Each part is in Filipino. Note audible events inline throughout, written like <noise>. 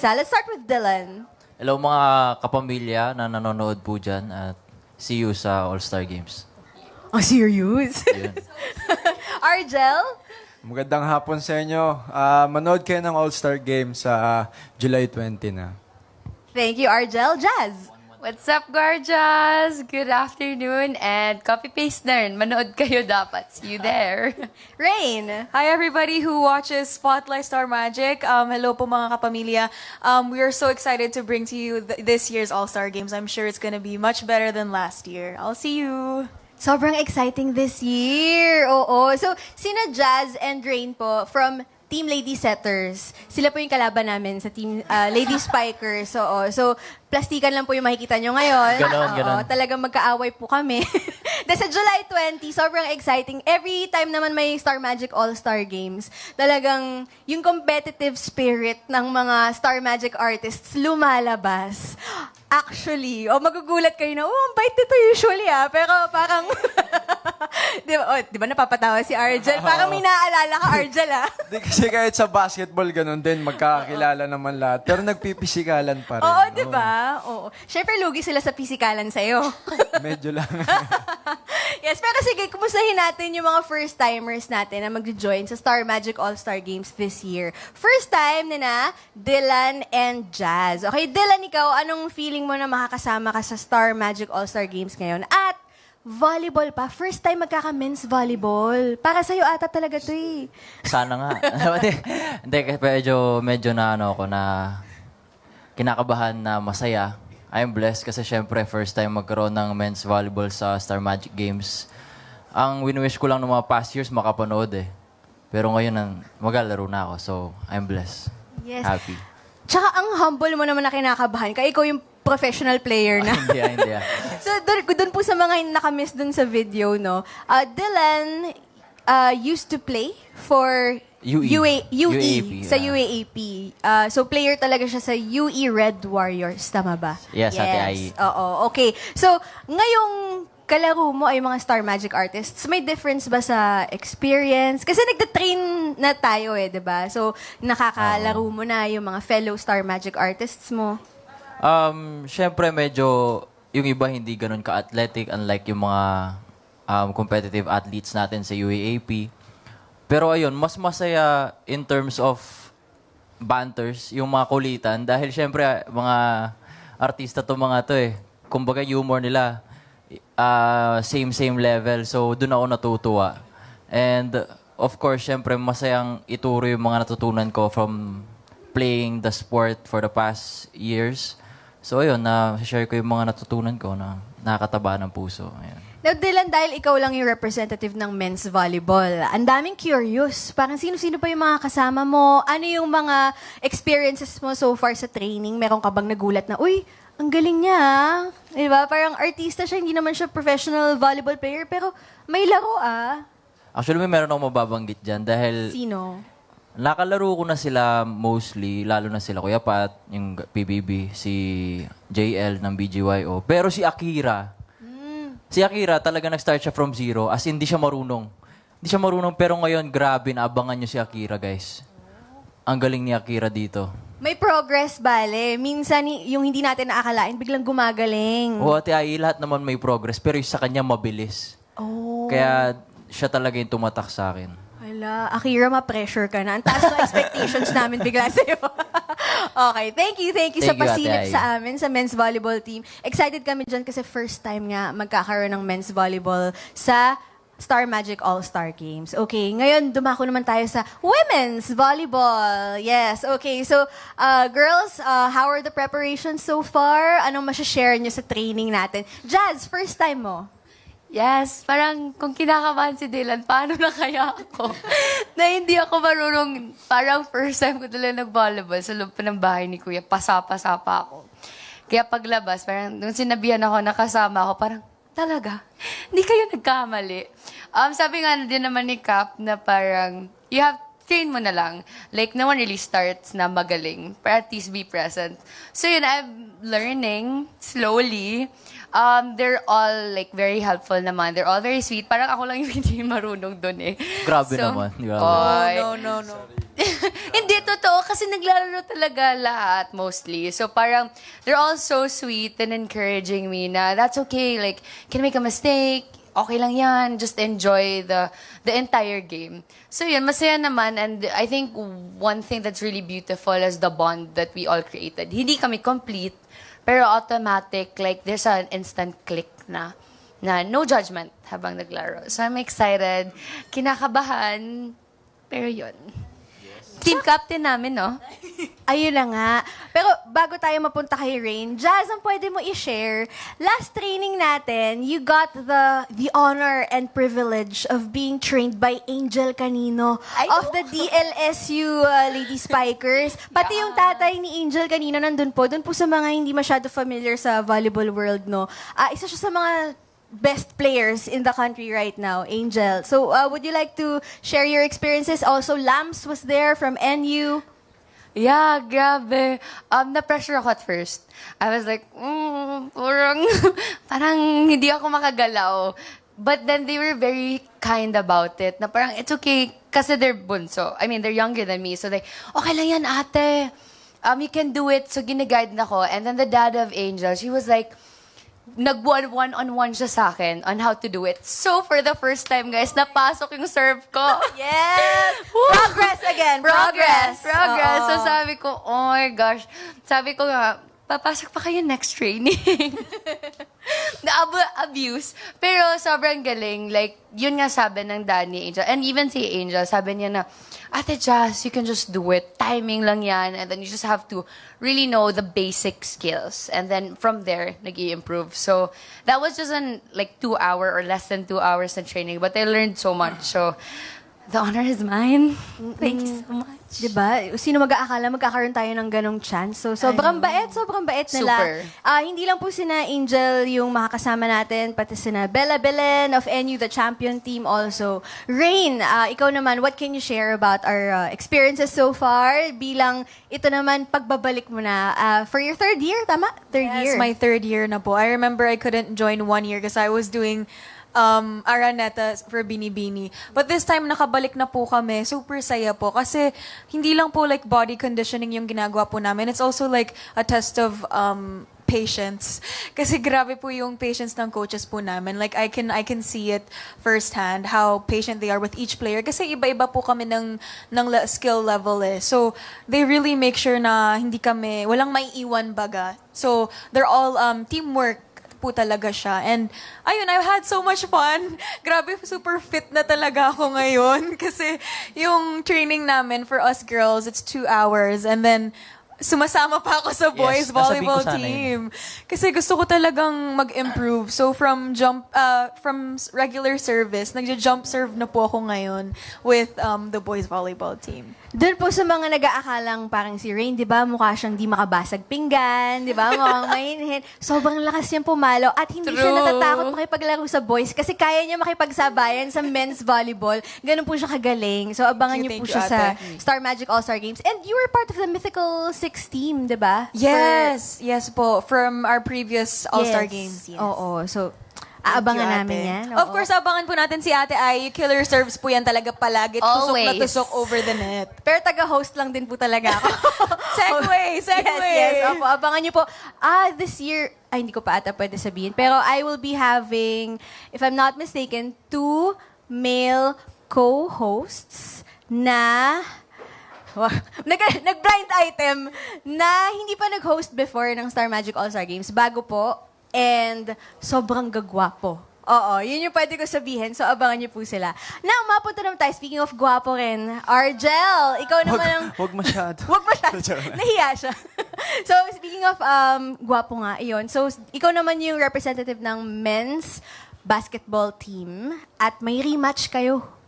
isa. Let's start with Dylan. Hello mga kapamilya na nanonood po dyan at see you sa All-Star Games. Oh, serious? Yun. <laughs> Argel? Magandang hapon sa inyo. Ah, manood kayo ng All-Star Game sa July 20 na. Thank you, Argel. Jazz? What's up, gorgeous? Good afternoon and copy-paste na rin. Manood kayo dapat. See you there. <laughs> Rain? Hi everybody who watches Spotlight Star Magic. Um, hello po mga kapamilya. Um, we are so excited to bring to you th- this year's All-Star Games. I'm sure it's going to be much better than last year. I'll see you. Sobrang exciting this year. Oo. So, sina Jazz and Rain po from Team Lady Setters. Sila po yung kalaban namin sa Team ah, Lady <laughs> Spikers. Oo. So, plastikan lang po yung makikita nyo ngayon. Ganon, Oo, ganon. Talagang magkaaway po kami. <laughs> Dahil sa July 20, sobrang exciting. Every time naman may Star Magic All-Star Games, talagang yung competitive spirit ng mga Star Magic artists lumalabas. Actually, o magugulat kayo na, oh, ang bait nito usually ah. Pero parang, <laughs> di ba, oh, di ba napapatawa si Argel? Parang may naaalala ka, Argel ah. Di kasi kahit sa basketball, ganun din. Magkakakilala naman lahat. Pero nagpipisikalan pa rin. Oo, di ba? Oo. Siyempre, lugi sila sa pisikalan sa'yo. <laughs> Medyo lang. <laughs> yes, pero sige, kumustahin natin yung mga first-timers natin na mag-join sa Star Magic All-Star Games this year. First time na na, Dylan and Jazz. Okay, Dylan, ikaw, anong feeling mo na makakasama ka sa Star Magic All-Star Games ngayon? At volleyball pa. First time magkaka-men's volleyball. Para sa'yo ata talaga to eh. Sana nga. <laughs> Hindi, medyo, medyo na ano ako na kinakabahan na masaya. I'm blessed kasi syempre first time magkaroon ng men's volleyball sa Star Magic Games. Ang wini-wish ko lang ng mga past years makapanood eh. Pero ngayon ang maglalaro na ako. So, I'm blessed. Yes. Happy. Tsaka ang humble mo naman na kinakabahan ka. Ikaw yung professional player <laughs> na. hindi ah, hindi ah. <laughs> So, doon, doon po sa mga nakamiss doon sa video, no, uh, Dylan uh, used to play for UE. UA, UE, UAAP, sa ah. UAAP. Uh, so, player talaga siya sa UE Red Warriors. Tama ba? Yes, Ate Ai. Oo, okay. So, ngayong kalaro mo ay mga Star Magic artists, may difference ba sa experience? Kasi nagda-train na tayo eh, di ba? So, nakakalaro mo na yung mga fellow Star Magic artists mo. Um, syempre medyo yung iba hindi ganun ka-athletic unlike yung mga um, competitive athletes natin sa UAAP. Pero ayun, mas masaya in terms of banters, yung mga kulitan dahil syempre mga artista to mga to eh. Kumbaga humor nila uh, same same level. So doon ako natutuwa. And of course, syempre masayang ituro yung mga natutunan ko from playing the sport for the past years. So ayun, na share ko yung mga natutunan ko na nakakataba ng puso. Ayun. Now, Dylan, dahil ikaw lang yung representative ng men's volleyball, ang daming curious. Parang sino-sino pa yung mga kasama mo? Ano yung mga experiences mo so far sa training? Meron ka bang nagulat na, uy, ang galing niya, ah." Di ba? Parang artista siya, hindi naman siya professional volleyball player, pero may laro, ah. Actually, may meron akong mababanggit dyan dahil Sino? nakalaro ko na sila mostly, lalo na sila Kuya Pat, yung PBB, si JL ng BGYO. Pero si Akira, si Akira talaga nag-start siya from zero, as in, hindi siya marunong. Hindi siya marunong, pero ngayon, grabe, naabangan niyo si Akira, guys. Ang galing ni Akira dito. May progress, bale. Minsan, yung hindi natin naakalain, biglang gumagaling. Oo, Ate Ai, lahat naman may progress, pero yung sa kanya mabilis. Oh. Kaya siya talaga yung tumatak sa akin. Hala, Akira, ma-pressure ka na. Ang taas ng <laughs> expectations namin bigla sa'yo. <laughs> okay, thank you, thank you sa Thank you, Ate pasilip Ai. sa amin, sa men's volleyball team. Excited kami dyan kasi first time nga magkakaroon ng men's volleyball sa Star Magic All-Star Games. Okay, ngayon dumako naman tayo sa women's volleyball. Yes, okay. So, uh, girls, uh, how are the preparations so far? Anong masashare nyo sa training natin? Jazz, first time mo. Yes, parang kung kinakabahan si Dylan, paano na kaya ako? <laughs> na hindi ako marunong, parang first time ko talaga nag-volleyball sa loob pa ng bahay ni Kuya, pasapa-sapa ako. Kaya paglabas, parang nung sinabihan ako, nakasama ako, parang, talaga, hindi kayo nagkamali. Um, sabi nga din naman ni Cap na parang, you have train mo na lang. Like, no one really starts na magaling. But at least be present. So yun, I'm learning slowly. Um, they're all like very helpful naman. They're all very sweet. Parang ako lang yung <laughs> hindi marunong dun eh. Grabe So, naman. Grabe. Oy. No, no, no. <laughs> Hindi, totoo. Kasi naglalaro talaga lahat, mostly. So parang, they're all so sweet and encouraging me na that's okay. Like, can make a mistake. Okay lang yan. Just enjoy the the entire game. So yun, masaya naman. And I think one thing that's really beautiful is the bond that we all created. Hindi kami complete, pero automatic. Like, there's an instant click na na no judgment habang naglaro. So I'm excited, kinakabahan, pero yun. Team captain namin, no? Ayun na nga. Pero bago tayo mapunta kay Rain, Jazz, ang pwede mo i-share, last training natin, you got the the honor and privilege of being trained by Angel Canino Ay, of the DLSU uh, Lady Spikers. Pati yung tatay ni Angel Canino nandun po. Doon po sa mga hindi masyado familiar sa volleyball world, no? Ah, isa siya sa mga best players in the country right now, Angel. So, uh, would you like to share your experiences? Also, Lams was there from NU. Yeah, grabe. Um, na-pressure ako at first. I was like, mm, parang, <laughs> parang hindi ako makagalaw. But then they were very kind about it. Na parang, it's okay. Kasi they're bunso. I mean, they're younger than me. So they, okay lang yan, ate. Um, you can do it. So gine-guide na ako. And then the dad of Angel, she was like, nag one on one siya sa akin on how to do it. So for the first time, guys, napasok yung serve ko. <laughs> Yes! <laughs> Progress again! Progress! Progress. So Oo. sabi ko, oh my gosh. Sabi ko nga, papasok pa kayo next training. <laughs> Na-abuse. Pero sobrang galing. Like, yun nga sabi ng Danny Angel. And even si Angel, sabi niya na, Ate Jazz, you can just do it. Timing lang yan. And then you just have to really know the basic skills. And then from there, nag improve So that was just an like two hour or less than two hours in training. But I learned so much. So the honor is mine. Thank you so much. Diba? Sino mag-aakala magkakaroon tayo ng ganong chance? So, sobrang bait, sobrang bait nila. Super. Ah, hindi lang po sina Angel yung makakasama natin, pati sina Bella Belen of NU, the champion team also. Rain, ah, ikaw naman, what can you share about our ah, experiences so far? Bilang ito naman, pagbabalik mo na ah, for your third year, tama? Third Yes, year. my third year na po. I remember I couldn't join one year because I was doing um, Araneta for Binibini. But this time, nakabalik na po kami. Super saya po. Kasi hindi lang po like body conditioning yung ginagawa po namin. It's also like a test of um, patience. <laughs> Kasi grabe po yung patience ng coaches po namin. Like I can I can see it firsthand how patient they are with each player kasi iba-iba po kami ng ng skill level eh. So they really make sure na hindi kami walang maiiwan baga. So they're all um teamwork po talaga siya. And ayun, I've had so much fun. <laughs> Grabe, super fit na talaga ako ngayon. <laughs> Kasi yung training namin for us girls, it's two hours. And then, sumasama pa ako sa boys Yes, ko volleyball sana team. Kasi gusto ko talagang mag-improve. So from jump uh, from s- regular service, nagja-jump serve na po ako ngayon with um, the boys volleyball team. Doon po sa mga nag-aakalang parang si Rain, di ba, mukha siyang di makabasag pinggan, di ba, mukhang mainhin. Sobrang lakas niyang pumalo at hindi siya True. natatakot makipaglaro sa boys kasi kaya niya makipagsabayan sa men's volleyball. Ganun po siya kagaling. So abangan Thank niyo po thank siya sa ate. Star Magic All-Star Games. And you were part of the Mythical Team, di ba? Yes, yes po. From our previous All-Star Yes. Games. Yes. Oo. So, aabangan you, namin yan. Of Oo. course, abangan po natin si Ate Ai. Killer serves po yan talaga palagi. Tusok na tusok over the net. Pero taga-host lang din po talaga ako. <laughs> Segway, segway. <laughs> Yes, yes. Opo, abangan niyo po. Ah, this year, ay, hindi ko pa ata pwede sabihin. Pero I will be having, if I'm not mistaken, two male co-hosts na. <laughs> Nag, nag-blind item na hindi pa nag-host before ng Star Magic All-Star Games. Bago po. And sobrang gagwapo. Oo, yun yung pwede ko sabihin. So, abangan niyo po sila. Now, mapunta naman tayo. Speaking of gwapo rin, Argel, ikaw naman ang... Wag, <laughs> wag masyado. <laughs> Huwag masyado. Nahiya siya. so, speaking of um, gwapo nga, iyon. So, ikaw naman yung representative ng men's basketball team at may rematch kayo.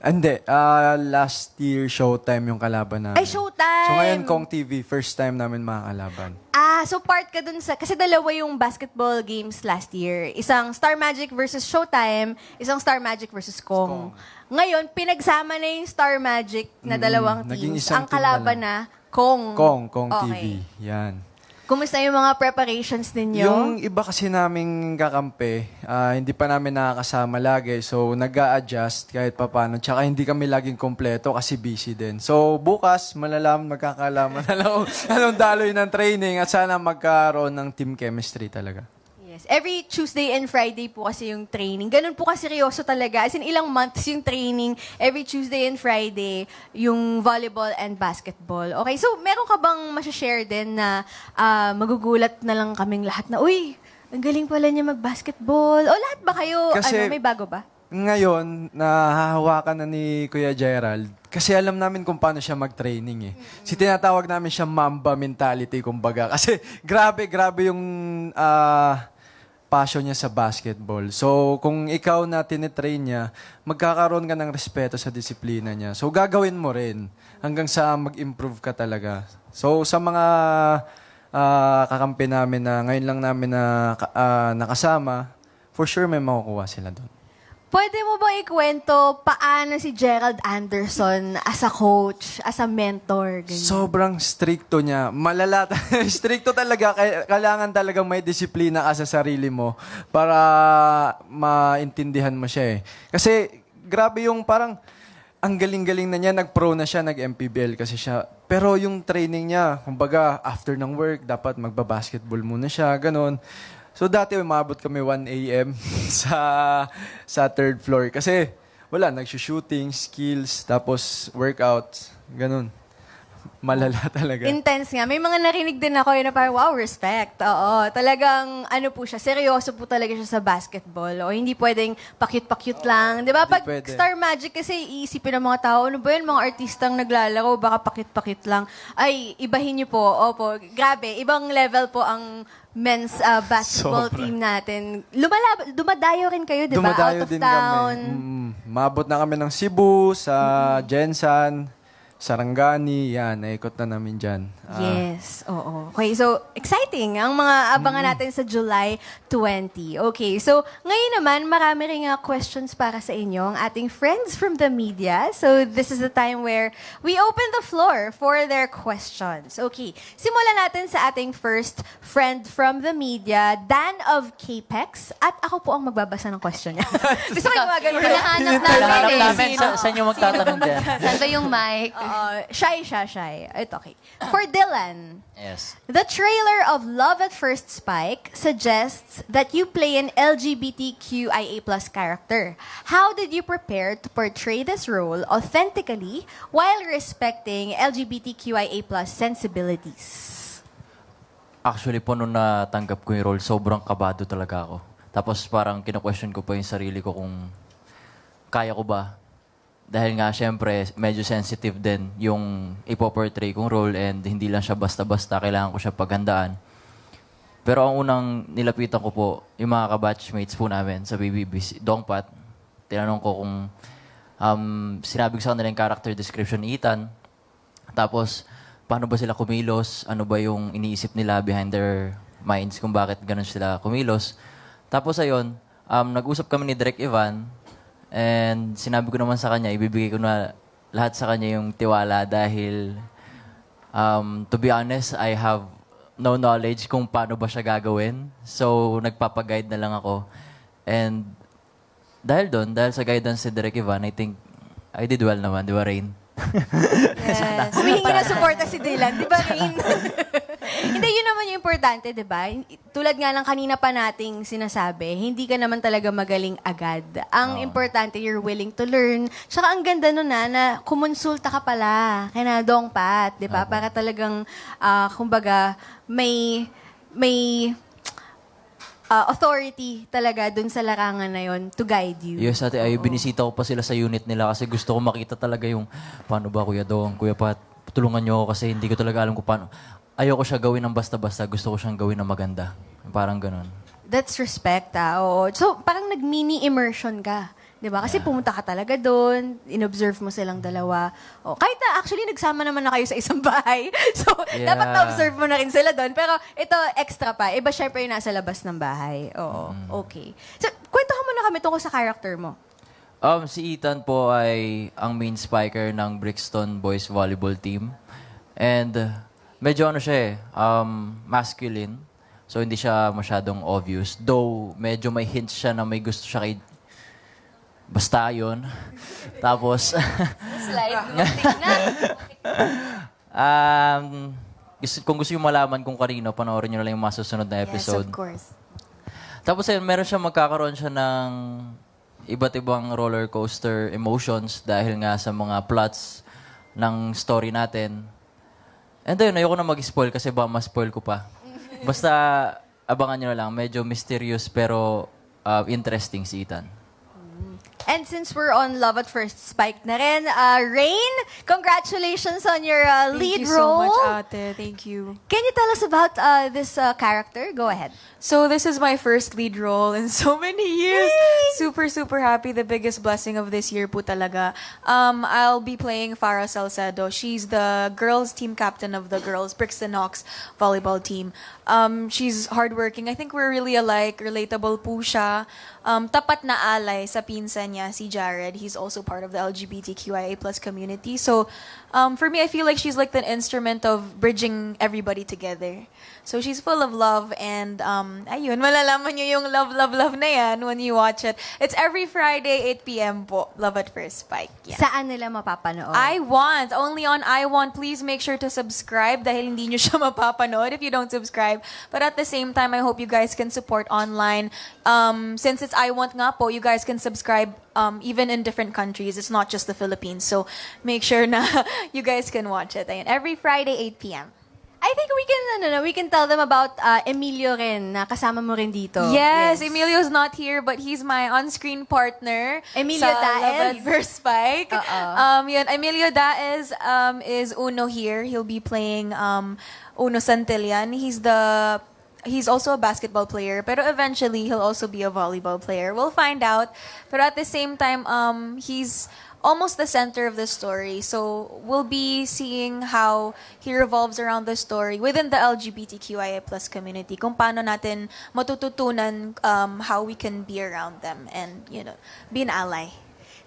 Hindi, ah, last year Showtime yung kalaban namin. Ay, Showtime! So ngayon Kong TV, first time namin makakalaban. Ah, so part ka dun sa... Kasi dalawa yung basketball games last year. Isang Star Magic versus Showtime, isang Star Magic versus Kong. Ngayon, pinagsama na yung Star Magic na dalawang naging teams. isang Ang team kalaban na na Kong. Kong, Kong Okay. TV. Yan. Kumusta yung mga preparations ninyo? Yung iba kasi naming kakampi, ah, hindi pa namin nakakasama lagi. So, nag adjust kahit papano. Tsaka hindi kami laging kompleto kasi busy din. So, bukas, malalaman, magkakalaman <laughs> kung anong daloy ng training at sana magkaroon ng team chemistry talaga. Yes. Every Tuesday and Friday po kasi yung training. Ganun po kaseryoso talaga. As in, ilang months yung training. Every Tuesday and Friday, yung volleyball and basketball. Okay, so meron ka bang masashare din na ah, magugulat na lang kaming lahat na, uy, ang galing pala niya mag-basketball. O lahat ba kayo, Kasi- ano, may bago ba? Ngayon, nahahawakan na ni Kuya Gerald kasi alam namin kung paano siya mag-training eh. Si tinatawag namin siya Mamba mentality, kumbaga. Kasi <laughs> grabe, grabe yung ah, passion niya sa basketball. So, kung ikaw na tinitrain niya, magkakaroon ka ng respeto sa disiplina niya. So, gagawin mo rin hanggang sa mag-improve ka talaga. So, sa mga ah, kakampi namin na ngayon lang namin na ah, nakasama, for sure may makukuha sila doon. Pwede mo ba ikwento paano si Gerald Anderson as a coach, as a mentor? Ganyan? Sobrang stricto niya. Malala. <laughs> stricto talaga. Kailangan talagang may disiplina ka sa sarili mo para maintindihan mo siya eh. Kasi grabe yung parang ang galing-galing na niya. Nag-pro na siya, nag-MPBL kasi siya. Pero yung training niya, kumbaga after ng work, dapat magba-basketball muna siya, ganun. So dati umabot kami 1 a.m. <laughs> sa sa third floor kasi wala, nagsushooting, skills, tapos workouts, ganun. Malala <laughs> talaga. Intense nga. May mga narinig din ako yun na parang, wow, respect. Oo. Talagang, ano po siya, seryoso po talaga siya sa basketball. O hindi pwedeng pakyut-pakyut lang. Di ba? Pag pwede. Star Magic kasi iisipin ng mga tao, ano ba yun, mga artistang naglalaro, baka pakyut-pakyut lang. Ay, ibahin niyo po. Opo. Grabe. Ibang level po ang men's uh, basketball Sobra. team natin. Lumalab, dumadayo rin kayo, di ba? Dumadayo Out of din town. kami. Mm, maabot na kami ng Cebu, sa Jensan, Sarangani, yan, naikot na namin dyan. Ah, Yes, oo. Okay, so exciting ang mga abangan natin sa July 20. Okay, so ngayon naman marami ring uh, questions para sa inyo ang ating friends from the media. So this is the time where we open the floor for their questions. Okay, simulan natin sa ating first friend from the media, Dan of Capex. At ako po ang magbabasa ng question niya. <laughs> Gusto ko yung mga ganun. Hinahanap Hanap namin eh. namin, sa, saan yung magtatanong dyan? Saan ba yung mic? Uh, shy siya, shy. Ito, okay. For Dylan, Yes. The trailer of Love at First Spike suggests that you play an LGBTQIA plus character. How did you prepare to portray this role authentically while respecting LGBTQIA plus sensibilities? Actually po, nung natanggap ko yung role, sobrang kabado talaga ako. Tapos parang kina-question ko pa yung sarili ko kung kaya ko ba. Dahil nga, syempre, medyo sensitive din yung ipoportray kong role and hindi lang siya basta-basta. Kailangan ko siya paghandaan. Pero ang unang nilapitan ko po, yung mga kabatchmates po namin sa BBB, Dongpat, tinanong ko kung um, sinabi ko sa kanila yung character description ni Ethan. Tapos, paano ba sila kumilos? Ano ba yung iniisip nila behind their minds kung bakit ganun sila kumilos? Tapos ayun, um, nag-usap kami ni Direk Ivan and sinabi ko naman sa kanya, ibibigay ko na lahat sa kanya yung tiwala dahil um, to be honest, I have no knowledge kung paano ba siya gagawin. So, nagpapaguide na lang ako. And dahil doon, dahil sa guidance ni Direk Ivan, I think I did well naman, di ba, Rain? <laughs> Yes. Humihingi na suporta si Dylan, di ba, Rain? <laughs> <laughs> hindi, yun naman yung importante, di ba? Tulad nga lang kanina pa nating sinasabi, hindi ka naman talaga magaling agad. Ang importante, you're willing to learn. Tsaka ang ganda nun na, na kumonsulta ka pala kay na Dong Pat, di ba? Para talagang, ah, kumbaga, may, may ah, authority talaga dun sa larangan na yon to guide you. Yes, ate, ay binisita ko pa sila sa unit nila kasi gusto ko makita talaga yung paano ba Kuya Dong, Kuya Pat, tulungan niyo ako kasi hindi ko talaga alam kung paano. Ayoko siya gawin ng basta-basta, gusto ko siyang gawin ng maganda. Parang ganun. That's respect, ah. Oo. So, parang nag-mini immersion ka. 'Di ba? Kasi pumunta ka talaga doon, inobserve mo silang dalawa. O, kahit na actually nagsama naman na kayo sa isang bahay. <laughs> So, Yeah. dapat na-observe mo na rin sila doon. Pero ito, extra pa. Iba syempre yung nasa labas ng bahay. Oo. Okay. So, kwentuhan mo na kami tungkol sa character mo. Um, si Ethan po ay ang main spiker ng Brixton Boys Volleyball Team. And uh, medyo ano siya eh, um, masculine. So, hindi siya masyadong obvious. Though, medyo may hints siya na may gusto siya kay... Basta yun. <laughs> Tapos, Slide. <laughs> Tingnan. um, gusto, kung gusto yung malaman kung kanino, panoorin nyo na lang yung mga susunod na Yes, episode. of course. Tapos ayun, meron siya magkakaroon siya ng iba't ibang roller coaster emotions dahil nga sa mga plots ng story natin. And ayun, ayoko na mag-spoil kasi ba ma-spoil ko pa. Basta abangan nyo na lang, medyo mysterious pero uh, interesting si Ethan. And since we're on Love at First Spike na rin, uh, Rain, congratulations on your uh, Thank lead you so role. much, ate. Thank you. Can you tell us about uh, this uh, character? Go ahead. So this is my first lead role in <laughs> so many years. Super, super happy. The biggest blessing of this year po talaga. Um, I'll be playing Farah Salcedo. She's the girls team captain of the girls Brixton Hawks volleyball team. Um, she's hardworking. I think we're really alike. Relatable po siya. Um, tapat na alay sa pinsan niya, si Jared. He's also part of the LGBTQIA plus community. So um, for me, I feel like she's like the instrument of bridging everybody together. So she's full of love and um, ayun, malalaman niyo yung love, love, love na yan when you watch it. It's every Friday, 8 p.m. po. Love at First Spike. Yeah. Saan nila mapapanood? I Want. Only on I Want. Please make sure to subscribe dahil hindi nyo siya <laughs> mapapanood if you don't subscribe. But at the same time, I hope you guys can support online. Um, since it's I Want nga po, you guys can subscribe um, even in different countries. It's not just the Philippines. So make sure na <laughs> you guys can watch it. Ayun, every Friday, 8 p.m. I think we can ano, we can tell them about uh, Emilio rin na kasama mo rin dito. Yes, Emilio's not here, but he's my on-screen partner. Emilio sa Daez. First Spike. Oo. Um, yun, Emilio Daez um, is Uno here. He'll be playing um, Uno Santillan. He's the He's also a basketball player, pero eventually he'll also be a volleyball player. We'll find out. But at the same time, um, he's almost the center of the story. So we'll be seeing how he revolves around the story within the LGBTQIA plus community. Kung paano natin matututunan um, how we can be around them and, you know, be an ally.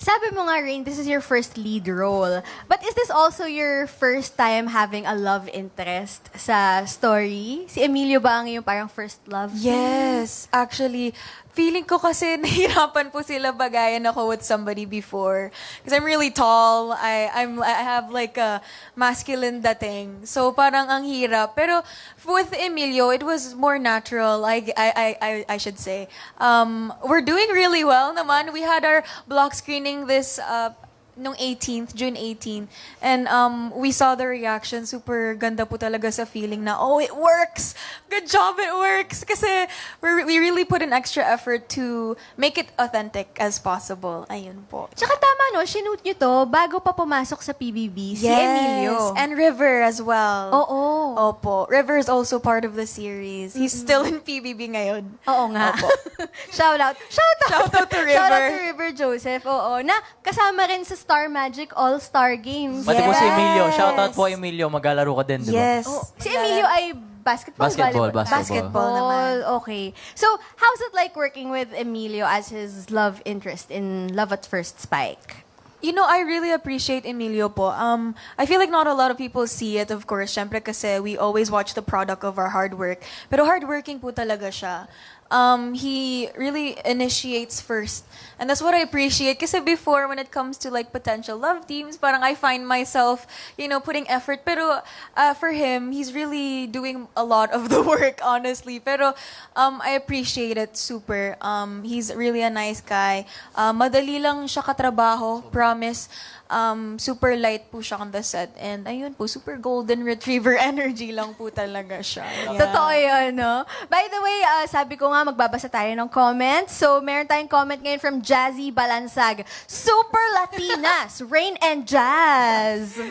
Sabi mo nga, Rain, this is your first lead role. But is this also your first time having a love interest sa story? Si Emilio ba ang iyong parang first love? Yes, actually, feeling ko kasi <laughs> nahirapan po sila bagayan ako with somebody before. Because I'm really tall, I, I'm, I have like a masculine dating. So parang ang hirap. Pero with Emilio, it was more natural, I, I, I, I- should say. Um, we're doing really well naman. We had our block screening this uh, nung 18th, June 18. And um, we saw the reaction. Super ganda po talaga sa feeling na, oh, it works! Good job, it works! Kasi we're, we really put an extra effort to make it authentic as possible. Ayun po. Tsaka tama, no? Shinoot nyo to bago pa pumasok sa PBB si Emilio. And River as well. Oo. Opo. River is also part of the series. He's still in PBB ngayon. Oo nga. <laughs> Shout out. Shout out. Shout out to <laughs> Shout out River. to River Joseph. Oo. Na kasama rin sa Star Magic All-Star Games. Pati po si. Emilio. Shoutout po Emilio. Maglalaro ka din, di ba? Yes. Oh, si Emilio ay basketball, Basketball, volleyball? basketball. Basketball naman. Okay. So, how's it like working with Emilio as his love interest in Love at First Spike? You know, I really appreciate Emilio po. Um, I feel like not a lot of people see it, of course. Siyempre kasi we always watch the product of our hard work. Pero hardworking po talaga siya. Um, he really initiates first. And that's what I appreciate. Kasi before, when it comes to like potential love teams, parang I find myself, you know, putting effort. Pero uh, for him, he's really doing a lot of the <laughs> work, honestly. Pero um, I appreciate it super. Um, he's really a nice guy. Uh, madali lang siya katrabaho, promise. Um, super light po siya on the set. And ayun po, super golden retriever <laughs> energy lang po talaga siya. Yeah. Totoo yun, no? By the way, uh, sabi ko nga, magbabasa tayo ng comments. So, meron tayong comment ngayon from Jazzy Balansag. Super Latinas, <laughs> Rain and Jazz.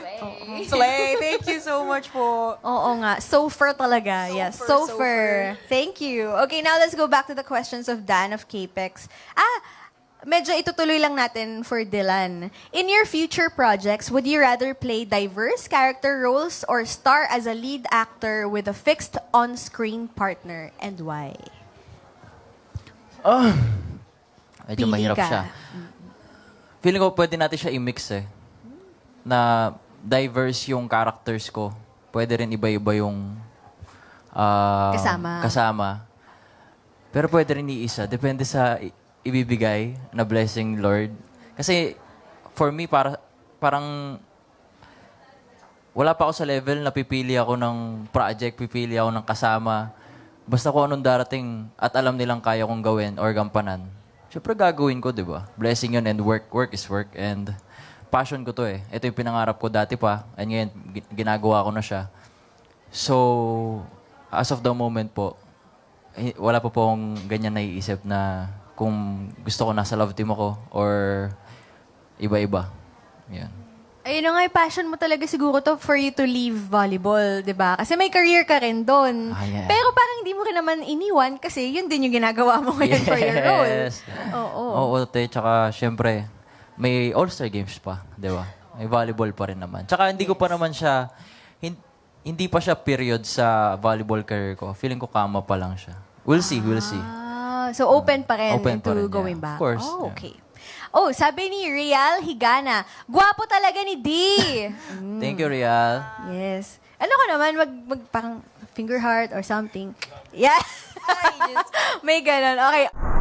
Slay, thank you so much po. Oo nga. Sofer talaga. yes. Sofer, Sofer. Thank you. Okay, now let's go back to the questions of Dan of Capex. Ah, medyo itutuloy lang natin for Dylan. In your future projects, would you rather play diverse character roles or star as a lead actor with a fixed on-screen partner and why? Medyo Pili mahirap ka. siya. Feeling ko pwede natin siya i-mix eh. Na diverse yung characters ko. pwede rin iba-iba yung ah, Kasama. kasama. Pero pwede rin iisa. Depende sa i- ibibigay na blessing, Lord. Kasi for me, para, parang wala pa ako sa level na pipili ako ng project, pipili ako ng kasama. Basta kung anong darating at alam nilang kaya kong gawin or gampanan. Siyempre gagawin ko, di ba? Blessing yun and work. Work is work and passion ko to eh. Ito yung pinangarap ko dati pa and ngayon gi- ginagawa ko na siya. So, as of the moment po, eh, wala pa po akong ganyan naiisip na kung gusto ko nasa love team ako or iba-iba. Yan. Ayun na nga, yung passion mo talaga siguro to for you to leave volleyball, di ba? Kasi may career ka rin doon. Ah, yeah. Pero parang hindi mo rin naman iniwan kasi yun din yung ginagawa mo ngayon for your role. Yes. Oo. Oo, te. Tsaka, syempre, may All-Star Games pa, di ba? May volleyball pa rin naman. Tsaka, hindi ko pa naman siya, hin- hindi pa siya period sa volleyball career ko. Feeling ko kama pa lang siya. We'll see, we'll see. So open pa rin Open pa rin, yeah. going back. Of course, Oh, yeah. okay. Oh, sabi ni Real Higana, gwapo talaga ni D. <laughs> Thank you, Rial. yes. Ano ko naman, mag, mag parang finger heart or something. Yeah. <laughs> May ganun. Okay.